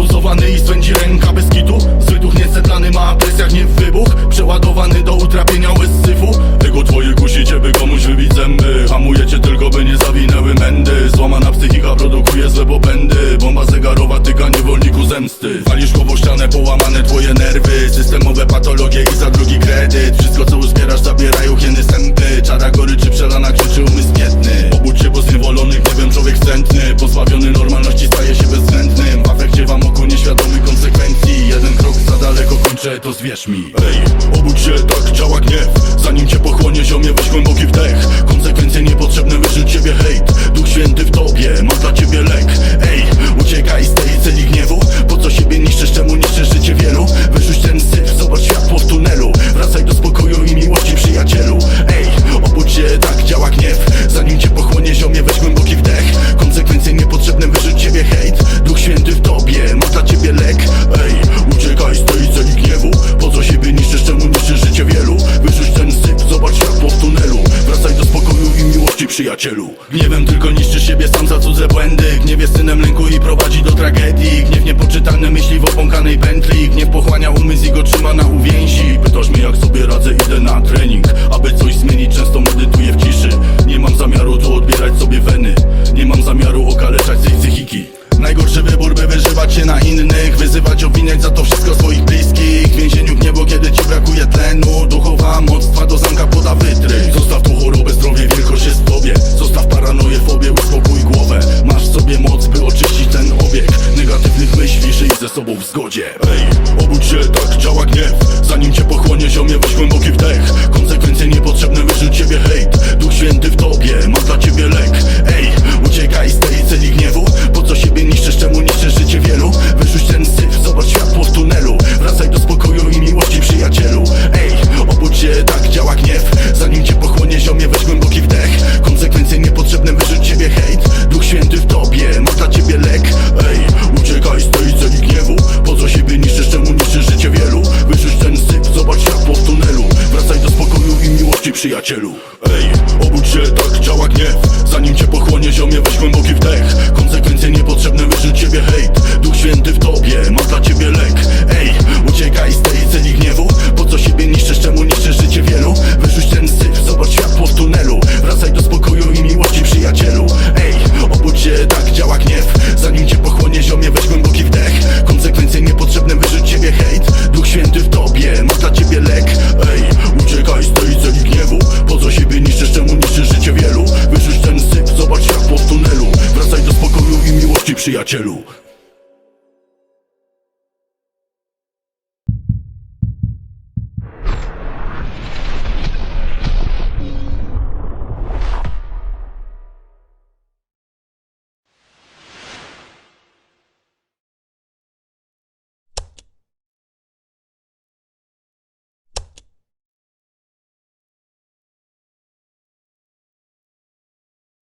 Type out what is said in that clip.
Propulsowany i swędzi ręka bez kitu. Zwyduch niecetany ma presjach nie wybuch. Przeładowany do utrapienia łez syfu. Ego twoje kusicie by komuś wybić zęby. Hamujecie tylko by nie zawinęły mędy. Złamana psychika produkuje złe popędy. Bomba zegarowa tyka niewolniku zemsty. Walisz głową ścianę połamane twoje nerwy. Systemowe patologie i za drugi kredyt. Wszystko co uzbierasz zabierają hieny zwierz mi. Ej, obudź się, tak działa gniew. przyjacielu. Gniewem tylko niszczy siebie sam za cudze błędy. Gniew jest synem lęku i prowadzi do tragedii. Gniew niepoczytane myśli w opąkanej pętli. Gniew pochłania umysł i go trzyma na uwadze Obudź się, tak działa gniew. Zanim cię pochłonie ziomie, weź głęboki wdech. Konsekwencje niepotrzebne, wiesz celu. Ej, obudź się, tak działa gniew. Zanim cię pochłonie ziomie, weź głęboki wdech. Konsekwencje niepotrzebne, wyrzuć ciebie hejt. przyjacielu!